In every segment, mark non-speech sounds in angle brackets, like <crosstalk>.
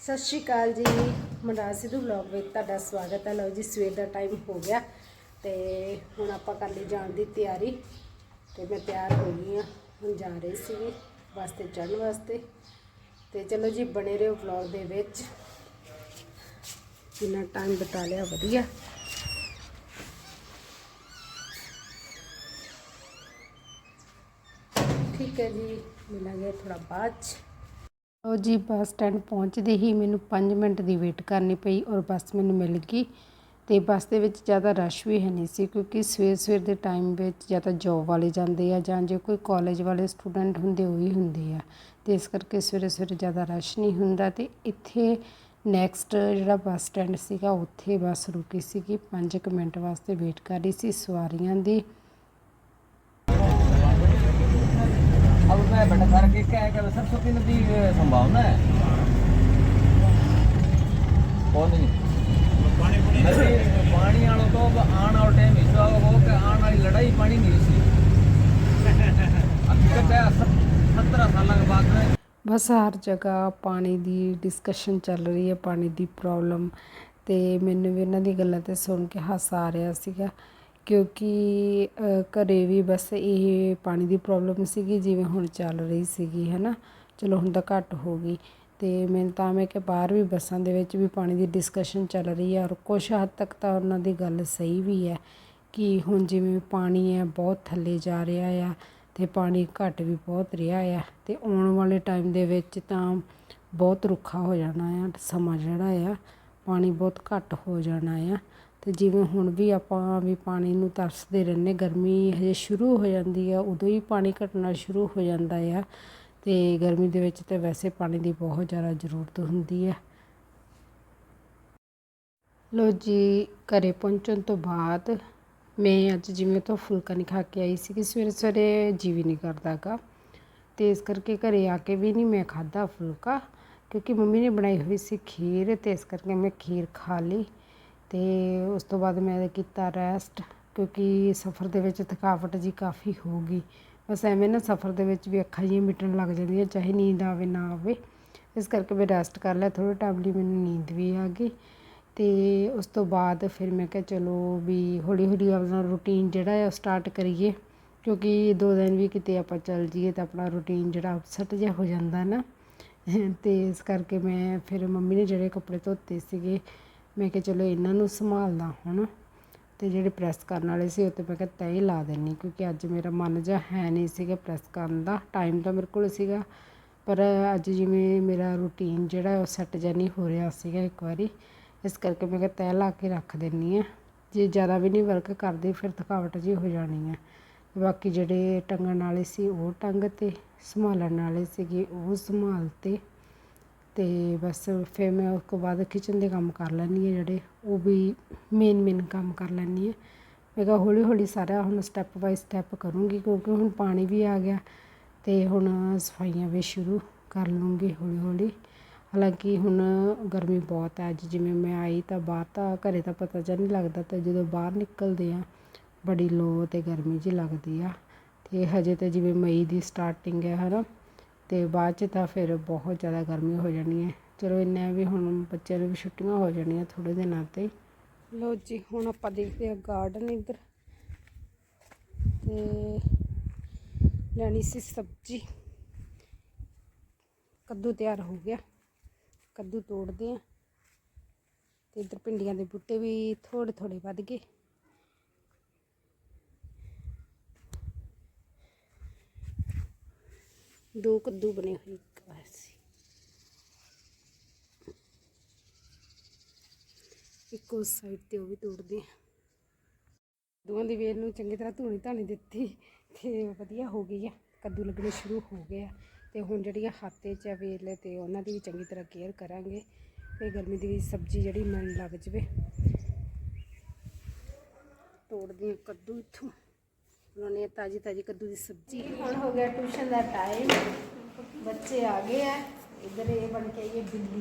ਸਤਿ ਸ਼੍ਰੀ ਅਕਾਲ ਜੀ। ਮਨਰਾਜ ਸਿੱਧੂ ਵਲੌਗ ਵਿੱਚ ਤੁਹਾਡਾ ਸਵਾਗਤ ਹੈ। ਲਓ ਜੀ, ਸਵੇਰ ਦਾ ਟਾਈਮ ਹੋ ਗਿਆ ਤੇ ਹੁਣ ਆਪਾਂ ਕਰ ਲਈ ਜਾਣ ਦੀ ਤਿਆਰੀ ਤੇ ਮੈਂ ਤਿਆਰ ਹੋ ਗਈ ਹਾਂ। ਹੁਣ ਜਾ ਰਹੀ ਸੀਗੀ ਵਾਸਤੇ ਤੇ ਚੜ੍ਹਨ ਵਾਸਤੇ। ਤੇ ਚਲੋ ਜੀ, ਬਣੇ ਰਹੋ ਵਲੌਗ ਦੇ ਵਿੱਚ। ਜਿੰਨਾ ਟਾਈਮ ਬਤਾ ਲਿਆ, ਵਧੀਆ। ਠੀਕ ਹੈ ਜੀ, ਮਿਲਾਂਗੇ ਥੋੜਾ ਬਾਅਦ 'ਚ ਜੀ, ਬੱਸ ਸਟੈਂਡ ਪਹੁੰਚਦੇ ਹੀ ਮੈਨੂੰ 5 ਮਿੰਟ ਦੀ ਵੇਟ ਕਰਨੀ ਪਈ ਔਰ ਬੱਸ ਮੈਨੂੰ ਮਿਲ ਗਈ ਤੇ ਬੱਸ ਦੇ ਵਿੱਚ ਜ਼ਿਆਦਾ ਰਸ਼ ਵੀ ਹੈ ਨਹੀਂ ਸੀ ਕਿਉਂਕਿ ਸਵੇਰ ਸਵੇਰ ਦੇ ਟਾਈਮ ਵਿੱਚ ਜਾਂ ਤਾਂ ਜੋਬ ਵਾਲੇ ਜਾਂਦੇ ਆ ਜਾਂ ਜੇ ਕੋਈ ਕਾਲਜ ਵਾਲੇ ਸਟੂਡੈਂਟ ਹੁੰਦੇ ਉਹ ਹੀ ਹੁੰਦੇ ਆ। ਤੇ ਇਸ ਕਰਕੇ ਸਵੇਰੇ ਸਵੇਰੇ ਜ਼ਿਆਦਾ ਰਸ਼ ਨਹੀਂ ਹੁੰਦਾ ਤੇ ਇੱਥੇ ਨੈਕਸਟ ਜਿਹੜਾ ਬੱਸ ਸਟੈਂਡ ਸੀਗਾ, ਉੱਥੇ ਬੱਸ ਰੁਕੀ ਸੀਗੀ 5 ਮਿੰਟ ਵਾਸਤੇ ਵੇਟ ਕਰ ਰਹੀ ਸੀ ਸਵਾਰੀਆਂ ਦੀ। अब मैं बेटा करके क्या है कि सरस्वती नदी अ, संभावना है कौन नहीं नदी पानी वालों तो अब आने वाला टाइम हिस्सा हो कि आने वाली लड़ाई पानी नहीं सी हकीकत है सत्रह साल के बाद में ਬਸ ਹਰ ਜਗ੍ਹਾ ਪਾਣੀ ਦੀ ਡਿਸਕਸ਼ਨ ਚੱਲ ਰਹੀ ਹੈ ਪਾਣੀ ਦੀ ਪ੍ਰੋਬਲਮ ਤੇ ਮੈਨੂੰ ਵੀ ਇਹਨਾਂ ਦੀ ਗੱਲਾਂ ਤੇ ਸੁਣ ਕੇ ਹਾਸਾ ਆ ਰਿਹਾ ਸੀਗਾ ਕਿਉਂਕਿ ਘਰ ਵੀ ਬਸ ਇਹ ਪਾਣੀ ਦੀ ਪ੍ਰੋਬਲਮ ਸੀਗੀ, ਜਿਵੇਂ ਹੁਣ ਚੱਲ ਰਹੀ ਸੀਗੀ ਹੈ ਨਾ ਚਲੋ, ਹੁਣ ਤਾਂ ਘੱਟ ਹੋ ਗਈ। ਅਤੇ ਮੈਨੂੰ ਤਾਂ ਮੈਂ ਕਿ ਬਾਹਰ ਵੀ ਬੱਸਾਂ ਦੇ ਵਿੱਚ ਵੀ ਪਾਣੀ ਦੀ ਡਿਸਕਸ਼ਨ ਚੱਲ ਰਹੀ ਹੈ ਔਰ ਕੁਛ ਹੱਦ ਤੱਕ ਤਾਂ ਉਹਨਾਂ ਦੀ ਗੱਲ ਸਹੀ ਵੀ ਹੈ ਕਿ ਹੁਣ ਜਿਵੇਂ ਪਾਣੀ ਹੈ, ਬਹੁਤ ਥੱਲੇ ਜਾ ਰਿਹਾ ਆ ਅਤੇ ਪਾਣੀ ਘੱਟ ਵੀ ਬਹੁਤ ਰਿਹਾ ਆ ਅਤੇ ਆਉਣ ਵਾਲੇ ਟਾਈਮ ਦੇ ਵਿੱਚ ਤਾਂ ਬਹੁਤ ਰੁੱਖਾ ਹੋ ਜਾਣਾ ਆ, ਸਮਾਂ ਜਿਹੜਾ ਆ, ਪਾਣੀ ਬਹੁਤ ਘੱਟ ਹੋ ਜਾਣਾ ਆ। ਅਤੇ ਜਿਵੇਂ ਹੁਣ ਵੀ ਆਪਾਂ ਵੀ ਪਾਣੀ ਨੂੰ ਤਰਸਦੇ ਰਹਿੰਦੇ, ਗਰਮੀ ਹਜੇ ਸ਼ੁਰੂ ਹੋ ਜਾਂਦੀ ਆ, ਉਦੋਂ ਹੀ ਪਾਣੀ ਘਟਣਾ ਸ਼ੁਰੂ ਹੋ ਜਾਂਦਾ ਆ। ਅਤੇ ਗਰਮੀ ਦੇ ਵਿੱਚ ਤਾਂ ਵੈਸੇ ਪਾਣੀ ਦੀ ਬਹੁਤ ਜ਼ਿਆਦਾ ਜ਼ਰੂਰਤ ਹੁੰਦੀ ਹੈ ਲੋ ਜੀ, ਘਰੇ ਪਹੁੰਚਣ ਤੋਂ ਬਾਅਦ ਮੈਂ ਅੱਜ ਜਿਵੇਂ ਤੋਂ ਫੁਲਕਾ ਨਹੀਂ ਖਾ ਕੇ ਆਈ ਸੀ ਕਿ ਸਵੇਰੇ ਸਵੇਰੇ ਜੀ ਵੀ ਨਹੀਂ ਕਰਦਾਗਾ ਤੇ ਇਸ ਕਰਕੇ ਘਰੇ ਆ ਕੇ ਵੀ ਨਹੀਂ ਮੈਂ ਖਾਦਾ ਫੁਲਕਾ, ਕਿਉਂਕਿ ਮੰਮੀ ਨੇ ਬਣਾਈ ਹੋਈ ਸੀ ਖੀਰ ਤੇ ਇਸ ਕਰਕੇ ਮੈਂ ਖੀਰ ਖਾ ਲਈ। ਅਤੇ ਉਸ ਤੋਂ ਬਾਅਦ ਮੈਂ ਕੀਤਾ ਰੈਸਟ ਕਿਉਂਕਿ ਸਫ਼ਰ ਦੇ ਵਿੱਚ ਥਕਾਵਟ ਜੀ ਕਾਫੀ ਹੋ ਗਈ ਬਸ ਐਵੇਂ ਨਾ ਸਫ਼ਰ ਦੇ ਵਿੱਚ ਵੀ ਅੱਖਾਂ ਜਿਹੀਆਂ ਮਿਟਣ ਲੱਗ ਜਾਂਦੀਆਂ, ਚਾਹੇ ਨੀਂਦ ਆਵੇ ਨਾ ਆਵੇ। ਇਸ ਕਰਕੇ ਮੈਂ ਰੈਸਟ ਕਰ ਲਿਆ, ਥੋੜ੍ਹੇ ਟਾਈਮ ਲਈ ਮੈਨੂੰ ਨੀਂਦ ਵੀ ਆ ਗਈ। ਅਤੇ ਉਸ ਤੋਂ ਬਾਅਦ ਫਿਰ ਮੈਂ ਕਿਹਾ ਚਲੋ ਵੀ ਹੌਲੀ ਹੌਲੀ ਆਪਣਾ ਰੂਟੀਨ ਜਿਹੜਾ ਆ ਸਟਾਰਟ ਕਰੀਏ। ਕਿਉਂਕਿ ਦੋ ਦਿਨ ਵੀ ਕਿਤੇ ਆਪਾਂ ਚੱਲ ਜਾਈਏ ਤਾਂ ਆਪਣਾ ਰੂਟੀਨ ਜਿਹੜਾ ਅਪਸੈਟ ਜਿਹਾ ਹੋ ਜਾਂਦਾ ਨਾ। ਅਤੇ ਇਸ ਕਰਕੇ ਮੈਂ ਫਿਰ ਮੰਮੀ ਨੇ ਜਿਹੜੇ ਕੱਪੜੇ ਧੋਤੇ ਸੀਗੇ ਮੈਂ ਕਿਹਾ ਚਲੋ ਇਹਨਾਂ ਨੂੰ ਸੰਭਾਲਦਾ ਹੁਣ ਅਤੇ ਜਿਹੜੇ ਪ੍ਰੈਸ ਕਰਨ ਵਾਲੇ ਸੀ ਉਹ ਤੇ ਮੈਂ ਕਿਹਾ ਤੈਅ ਹੀ ਲਾ ਦੇਣੀ ਕਿਉਂਕਿ ਅੱਜ ਮੇਰਾ ਮਨ ਜਿਹਾ ਹੈ ਨਹੀਂ ਸੀਗਾ ਪ੍ਰੈਸ ਕਰਨ ਦਾ ਟਾਈਮ ਤਾਂ ਮੇਰੇ ਕੋਲ ਸੀਗਾ। ਪਰ ਅੱਜ ਜਿਵੇਂ ਮੇਰਾ ਰੂਟੀਨ ਜਿਹੜਾ ਉਹ ਸੈੱਟ ਜਿਹਾ ਨਹੀਂ ਹੋ ਰਿਹਾ ਸੀਗਾ ਇੱਕ ਵਾਰੀ, ਇਸ ਕਰਕੇ ਮੈਂ ਕਿਹਾ ਤੈਅ ਲਾ ਕੇ ਰੱਖ ਦਿੰਨੀ ਆ। ਜੇ ਜ਼ਿਆਦਾ ਵੀ ਨਹੀਂ ਵਰਕ ਕਰਦੀ ਫਿਰ ਥਕਾਵਟ ਜੀ ਹੋ ਜਾਣੀ ਆ। ਬਾਕੀ ਜਿਹੜੇ ਟੰਗਣ ਵਾਲੇ ਸੀ ਉਹ ਟੰਗ ਤੇ, ਸੰਭਾਲਣ ਵਾਲੇ ਸੀਗੇ ਉਹ ਸੰਭਾਲ ਤੇ। ਅਤੇ ਬਸ ਫਿਰ ਮੈਂ ਉਸ ਤੋਂ ਬਾਅਦ ਕਿਚਨ ਦੇ ਕੰਮ ਕਰ ਲੈਂਦੀ ਹਾਂ ਜਿਹੜੇ, ਉਹ ਵੀ ਮੇਨ ਮੇਨ ਕੰਮ ਕਰ ਲੈਂਦੀ ਹਾਂ। ਮੈਂ ਕਿਹਾ ਹੌਲੀ ਹੌਲੀ ਸਾਰਾ ਹੁਣ ਸਟੈਪ ਬਾਏ ਸਟੈਪ ਕਰੂੰਗੀ ਕਿਉਂਕਿ ਹੁਣ ਪਾਣੀ ਵੀ ਆ ਗਿਆ ਅਤੇ ਹੁਣ ਸਫਾਈਆਂ ਵੀ ਸ਼ੁਰੂ ਕਰ ਲੂੰਗੀ ਹੌਲੀ ਹੌਲੀ। ਹਾਲਾਂਕਿ ਹੁਣ ਗਰਮੀ ਬਹੁਤ ਹੈ, ਅੱਜ ਜਿਵੇਂ ਮੈਂ ਆਈ ਤਾਂ ਬਾਹਰ ਤਾਂ ਘਰੇ ਤਾਂ ਪਤਾ ਜਿਹਾ ਨਹੀਂ ਲੱਗਦਾ ਤੇ ਜਦੋਂ ਬਾਹਰ ਨਿਕਲਦੇ ਹਾਂ ਬੜੀ ਲੋ ਅਤੇ ਗਰਮੀ ਜਿਹੀ ਲੱਗਦੀ ਆ। ਅਤੇ ਹਜੇ ਤਾਂ ਜਿਵੇਂ ਮਈ ਦੀ ਸਟਾਰਟਿੰਗ ਹੈ ਹੈ ਨਾ ਅਤੇ ਬਾਅਦ ਚ ਤਾਂ ਫਿਰ ਬਹੁਤ ਜ਼ਿਆਦਾ ਗਰਮੀ ਹੋ ਜਾਣੀ ਹੈ। ਚਲੋ ਇੰਨਾ ਵੀ ਹੁਣ ਬੱਚਿਆਂ ਨੂੰ ਵੀ ਛੁੱਟੀਆਂ ਹੋ ਜਾਣੀਆਂ ਥੋੜ੍ਹੇ ਦਿਨਾਂ ਤੇ। ਲੋ ਜੀ, ਹੁਣ ਆਪਾਂ ਦੇਖਦੇ ਹਾਂ ਗਾਰਡਨ ਇੱਧਰ। ਤੇ ਲੈਣੀ ਸੀ ਸਬਜ਼ੀ। ਕੱਦੂ ਤਿਆਰ ਹੋ ਗਿਆ। ਕੱਦੂ ਤੋੜਦੇ ਆ ਤੇ ਇੱਧਰ ਭਿੰਡੀਆਂ ਦੇ ਬੂਟੇ ਵੀ ਥੋੜੇ ਥੋੜੇ ਵੱਧ ਗਏ। ਦੋ ਕੱਦੂ ਬਣੇ ਹੋਏ, ਇੱਕ ਵਾਰ ਇੱਕ ਉਸ ਸਾਈਡ ਤੇ ਉਹ ਵੀ ਤੋੜਦੇ ਆ। ਦੋਵਾਂ ਦੀ ਵੇਲ ਨੂੰ ਚੰਗੀ ਤਰ੍ਹਾਂ ਧੂਣੀ ਧਾਣੀ ਦਿੱਤੀ, ਤੇ ਵਧੀਆ ਹੋ ਗਈ ਆ। ਕੱਦੂ ਲੱਗਣੇ ਸ਼ੁਰੂ ਹੋ ਗਏ ਆ। ਤੇ ਹੁਣ ਜਿਹੜੀਆਂ ਖਾਤੇ 'ਚ ਆ ਵੇਲ, ਤੇ ਉਹਨਾਂ ਦੀ ਵੀ ਚੰਗੀ ਤਰ੍ਹਾਂ ਕੇਅਰ ਕਰਾਂਗੇ। ਤੇ ਗਰਮੀ ਦੀ ਸਬਜ਼ੀ ਜਿਹੜੀ ਮਿਲਣ ਲੱਗ ਜਵੇ। ਤੋੜਦੇ ਆ ਕੱਦੂ ਇੱਥੋਂ। उन्होंने ताज़ी ताज़ी कद्दू की सब्ज़ी हूँ हो गया ट्यूशन का टाइम। बच्चे आ गए हैं। इधर ये बन के आई है बिल्ली।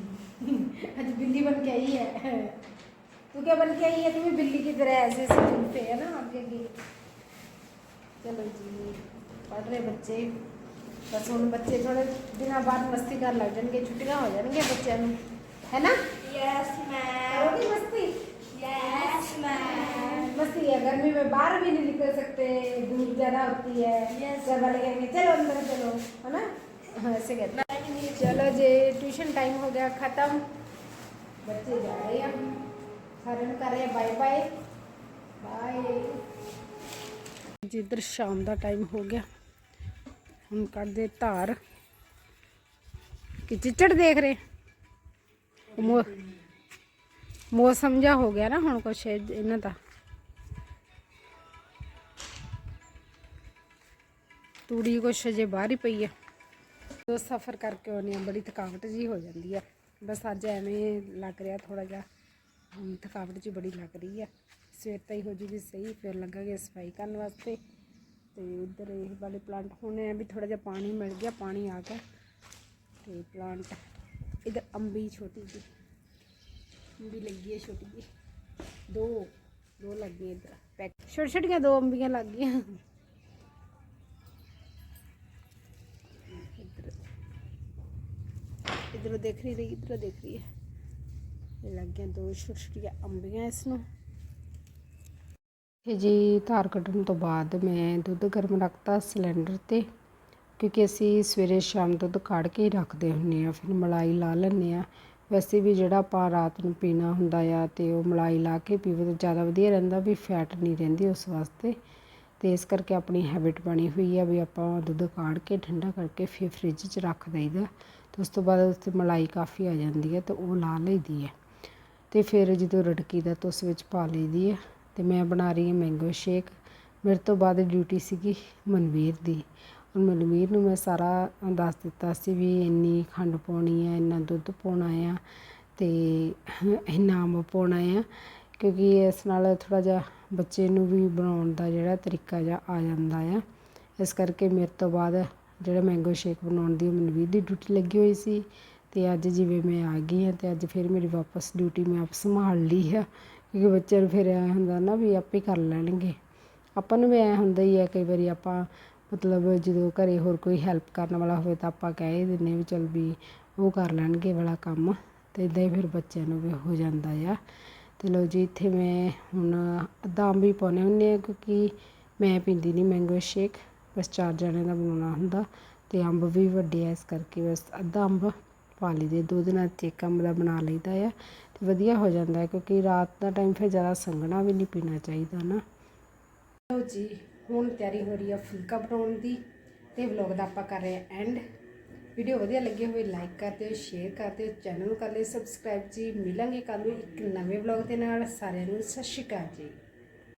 <laughs> अच बिल्ली बन के आई है। <laughs> तू क्या बन के आई है? तुम्हें बिल्ली की तरह ऐसे ऐसे घूमते हैं ना आगे आगे। चलो जी पढ़ रहे बच्चे। बस उन बच्चे थोड़े दिन बाद मस्ती कर लग जाएँगे। छुट्टियाँ हो जाएँगे बच्चे है ना? यस yes, मैम गर्मी में बाहर भी नहीं निकल सकते धूप ज्यादा होती है Yes. सब वाले कहेंगे चलो अंदर चलो है ना हाँ, ऐसे कहते हैं। चलो जी ट्यूशन टाइम हो गया खत्म बच्चे जा रहे हैं सारे ਨੂੰ ਕਰ ਰਹੇ ਬਾਏ ਬਾਏ ਬਾਏ ਜੀ ਇੱਧਰ ਸ਼ਾਮ ਦਾ ਟਾਈਮ ਹੋ ਗਿਆ ਹੁਣ ਕੱਢਦੇ ਧਾਰ ਕਿ ਚਿੱਚੜ ਦੇਖ ਰਹੇ ਮੋ- ਮੌਸਮ ਜਿਹਾ ਹੋ ਗਿਆ ਨਾ ਹੁਣ ਕੁਛ ਇਹ- ਇਹਨਾਂ ਦਾ ਤੂੜੀ ਕੁਛ ਜੇ ਬਾਹਰ ਹੀ ਪਈ ਆ। ਦੋ ਸਫ਼ਰ ਕਰਕੇ ਆਉਂਦੇ ਹਾਂ, ਬੜੀ ਥਕਾਵਟ ਜੀ ਹੋ ਜਾਂਦੀ ਆ। ਬਸ ਅੱਜ ਐਵੇਂ ਲੱਗ ਰਿਹਾ ਥੋੜਾ ਜਿਹਾ ਥਕਾਵਟ ਜੀ ਬੜੀ ਲੱਗ ਰਹੀ ਆ। ਸਵੇਰ ਤਾਂ ਤਾਈ ਹੋ ਜੂਗੀ ਸਹੀ, ਫਿਰ ਲੱਗਾਂਗੇ ਸਫ਼ਾਈ ਕਰਨ ਵਾਸਤੇ। ਤੇ ਇੱਧਰ ਇਹ ਵਾਲੇ ਪਲਾਂਟ ਹੁਣੇ ਆ ਵੀ ਥੋੜਾ ਜਿਹਾ ਪਾਣੀ ਮਿਲ ਗਿਆ, ਪਾਣੀ ਆ ਗਿਆ। ਤੇ ਪਲਾਂਟ ਇਧਰ ਅੰਬੀ ਛੋਟੀ ਜੀ ਅੰਬੀ ਲੱਗੀ ਹੈ ਛੋਟੀ ਜੀ ਦੋ ਦੋ ਲੱਗੀ ਇਧਰ। ਪੈਕ ਛੋਟੀ ਛੋਟੀਆਂ ਦੋ ਅੰਬੀਆਂ ਲੱਗ ਗਈਆਂ ਇੱਧਰ ਇਧਰੋਂ ਦੇਖ ਰਹੀ ਰਹੀ, ਇਧਰੋਂ ਦੇਖ ਰਹੀ ਹੈ। ਇਹ ਲੱਗ ਗਈਆਂ ਦੋ ਛੋਟੀ ਛੋਟੀਆਂ ਅੰਬੀਆਂ ਇਸ ਨੂੰ। ਇਹ ਜੀ ਧਾਰ ਕੱਢਣ ਤੋਂ ਬਾਅਦ ਮੈਂ ਦੁੱਧ ਗਰਮ ਰੱਖਤਾ ਸਿਲੰਡਰ ਤੇ, ਕਿਉਂਕਿ ਅਸੀਂ ਸਵੇਰੇ ਸ਼ਾਮ ਦੁੱਧ ਕਾੜ ਕੇ ਹੀ ਰੱਖਦੇ ਹੁੰਨੇ ਆ ਫਿਰ ਮਲਾਈ ਲਾ ਲੈਂਦੇ ਆ ਵੈਸੇ ਵੀ ਜਿਹੜਾ ਆਪਾਂ ਰਾਤ ਨੂੰ ਪੀਣਾ ਹੁੰਦਾ ਆ ਤੇ ਉਹ ਮਲਾਈ ਲਾ ਕੇ ਪੀਵੇ ਤਾਂ ਜ਼ਿਆਦਾ ਵਧੀਆ ਰਹਿੰਦਾ, ਵੀ ਫੈਟ ਨਹੀਂ ਰਹਿੰਦੀ ਉਸ ਵਾਸਤੇ। ਤੇ ਇਸ ਕਰਕੇ ਆਪਣੀ ਹੈਬਿਟ ਬਣੀ ਹੋਈ ਆ ਵੀ ਆਪਾਂ ਦੁੱਧ ਕਾੜ ਕੇ ਠੰਡਾ ਕਰਕੇ ਫਿਰ ਫ੍ਰਿਜ 'ਚ ਰੱਖ ਦਈਦਾ। ਤੇ ਉਸ ਤੋਂ ਬਾਅਦ ਉਸ 'ਤੇ ਮਲਾਈ ਕਾਫੀ ਆ ਜਾਂਦੀ ਹੈ ਤੇ ਉਹ ਲਾ ਲਈਦੀ ਹੈ। ਤੇ ਫਿਰ ਜਦੋਂ ਰੜਕੀ ਦਾ ਤਾਂ ਉਸ ਵਿੱਚ ਪਾ ਲਈਦੀ ਹੈ ਤੇ ਮੈਂ ਬਣਾ ਰਹੀ ਹਾਂ ਮੈਂਗੋ ਸ਼ੇਕ ਮੇਰੇ ਤੋਂ ਬਾਅਦ ਡਿਊਟੀ ਸੀਗੀ ਮਨਵੀਰ ਦੀ। ਹੁਣ ਮਨਵੀਰ ਨੂੰ ਮੈਂ ਸਾਰਾ ਦੱਸ ਦਿੱਤਾ ਸੀ ਵੀ ਇੰਨੀ ਖੰਡ ਪਾਉਣੀ ਹੈ, ਇੰਨਾ ਦੁੱਧ ਪਾਉਣਾ ਆ ਤੇ ਇੰਨਾ ਅੰਬ ਪਾਉਣਾ ਆ ਕਿਉਂਕਿ ਇਸ ਨਾਲ ਥੋੜਾ ਜਿਹਾ ਬੱਚੇ ਨੂੰ ਵੀ ਬਣਾਉਣ ਦਾ ਜਿਹੜਾ ਤਰੀਕਾ ਜਿਹਾ ਆ ਜਾਂਦਾ ਆ। ਇਸ ਕਰਕੇ ਮੇਰੇ ਤੋਂ ਬਾਅਦ ਜਿਹੜਾ ਮੈਂਗੋ ਸ਼ੇਕ ਬਣਾਉਣ ਦੀ ਉਹ ਮਨਵੀਰ ਦੀ ਡਿਊਟੀ ਲੱਗੀ ਹੋਈ ਸੀ ਅਤੇ ਅੱਜ ਜਿਵੇਂ ਮੈਂ ਆ ਗਈ ਹਾਂ ਅਤੇ ਅੱਜ ਫਿਰ ਮੇਰੀ ਵਾਪਸ ਡਿਊਟੀ ਮੈਂ ਆਪ ਸੰਭਾਲ ਲਈ ਆ, ਕਿਉਂਕਿ ਬੱਚਿਆਂ ਨੂੰ ਫਿਰ ਐਂ ਹੁੰਦਾ ਨਾ ਵੀ ਆਪੇ ਕਰ ਲੈਣਗੇ। ਆਪਾਂ ਨੂੰ ਵੀ ਐਂ ਹੁੰਦਾ ਹੀ ਆ ਕਈ ਵਾਰੀ ਆਪਾਂ ਮਤਲਬ ਜਦੋਂ ਘਰੇ ਹੋਰ ਕੋਈ ਹੈਲਪ ਕਰਨ ਵਾਲਾ ਹੋਵੇ ਤਾਂ ਆਪਾਂ ਕਹਿ ਹੀ ਦਿੰਦੇ ਵੀ ਚਲ ਵੀ ਉਹ ਕਰ ਲੈਣਗੇ ਵਾਲਾ ਕੰਮ ਅਤੇ ਇਦਾਂ ਹੀ ਫਿਰ ਬੱਚਿਆਂ ਨੂੰ ਵੀ ਹੋ ਜਾਂਦਾ ਆ। ਤੇ ਲਓ ਜੀ, ਇੱਥੇ ਮੈਂ ਹੁਣ ਅੱਧਾ ਅੰਬ ਹੀ ਪਾਉਣੇ ਹੁੰਦੇ ਆ ਕਿਉਂਕਿ ਮੈਂ ਪੀਂਦੀ ਨਹੀਂ ਮੈਂਗੋ ਸ਼ੇਕ ਬਸ ਚਾਰ ਜਣਿਆਂ ਦਾ ਬਣਾਉਣਾ ਹੁੰਦਾ ਅਤੇ ਅੰਬ ਵੀ ਵੱਡੇ ਆ, ਇਸ ਕਰਕੇ ਬਸ ਅੱਧਾ ਅੰਬ ਪਾ ਲਈਦੇ ਦੋ ਦਿਨਾਂ 'ਚ ਇੱਕ ਅੰਬ ਦਾ ਬਣਾ ਲਈਦਾ ਆ ਅਤੇ ਵਧੀਆ ਹੋ ਜਾਂਦਾ ਕਿਉਂਕਿ ਰਾਤ ਦਾ ਟਾਈਮ ਫਿਰ ਜ਼ਿਆਦਾ ਸੰਘਣਾ ਵੀ ਨਹੀਂ ਪੀਣਾ ਚਾਹੀਦਾ ਨਾ। ਲਓ ਜੀ, ਹੁਣ ਤਿਆਰੀ ਹੋ ਰਹੀ ਆ ਫੁਲਕਾ ਬਣਾਉਣ ਦੀ ਤੇ ਵਲੌਗ ਦਾ ਆਪਾਂ ਕਰ ਰਹੇ ਹਾਂ ਐਂਡ ਵੀਡੀਓ ਵਧੀਆ ਲੱਗੀ ਹੋਵੇ ਲਾਈਕ ਕਰ ਦਿਓ ਸ਼ੇਅਰ ਕਰ ਦਿਓ ਚੈਨਲ ਨੂੰ ਕਰ ਲਿਓ ਸਬਸਕ੍ਰਾਈਬ ਜੀ। ਮਿਲਾਂਗੇ ਕੱਲ੍ਹ ਨੂੰ ਇੱਕ ਨਵੇਂ ਵਲੌਗ ਦੇ ਨਾਲ। ਸਾਰਿਆਂ ਨੂੰ ਸਤਿ ਸ਼੍ਰੀ ਅਕਾਲ ਜੀ।